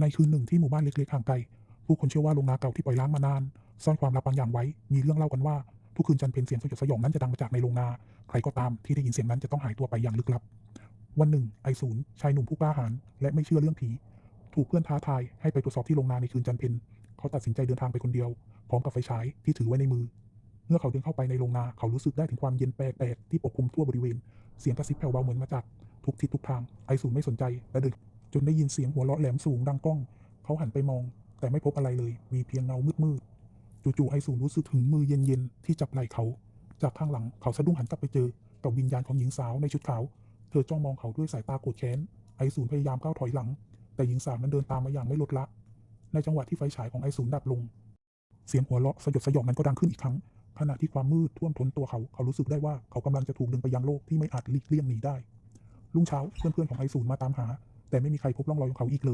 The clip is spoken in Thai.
ในคืนหนึ่งที่หมู่บ้านเล็กๆห่างไกล ผู้คนเชื่อว่าโรงนาเก่าที่ปล่อยล้างมานาน ซ่อนความลับบางอย่างไว้ มีเรื่องเล่ากันว่า ทุกคืนจันเพ็ญเสียงสยดสยองนั้นจะดังมาจากในโรงนา ใครก็ตามที่ได้ยินเสียงนั้นจะต้องหายตัวไปอย่างลึกลับ วันหนึ่งไอศูนย์ชายหนุ่มผู้กล้าหาญและไม่เชื่อเรื่องผี ถูกเพื่อนท้าทายให้ไปตรวจสอบที่โรงนาในคืนจันเพ็ญเขาตัดสินใจเดินทางไปคนเดียว พร้อมกับไฟฉายที่ถือไว้ในมือ เมื่อเขาเดินเข้าไปในโรงนา เขารู้สึกได้ถึงความเย็นแปลกๆที่ปกคลุมทั่วบริเวณ เสียงกระซิบแผ่วเบาเหมือนมาจากทุกทิศทุกทาง ไอศูนย์ไม่สนใจและเดิน จนได้ยินเสียงหัวเราะแหลมสูงดังก้อง เขาหันไปมอง แต่ไม่พบอะไรเลย มีเพียงเงามืดๆจู่ๆไอศูนรู้สึกถึงมือเย็นๆที่จับไหล่เขา จากข้างหลังเขาสะดุ้งหันกลับไปเจอกับวิญญาณของหญิงสาวในชุดขาว เธอจ้องมองเขาด้วยสายตาโกรธแค้น ไอศูนพยายามก้าวถอยหลัง แต่หญิงสาวนั้นเดินตามมาอย่างไม่ลดละ ในจังหวะที่ไฟฉายของไอศูนดับลง เสียงหัวเราะสยดสยองนั้นก็ดังขึ้นอีกครั้ง ขณะที่ความมืดท่วมท้นตัวเขา เขารู้สึกได้ว่าเขากำลังจะถูกดึงไปยังโลกที่ไม่อาจหลีกเลี่ยงหนีได้รุ่งเช้าเพื่อนๆของไอศูนมาตามหา แต่ไม่มีใครพบร่องรอยของเขาอีกเลย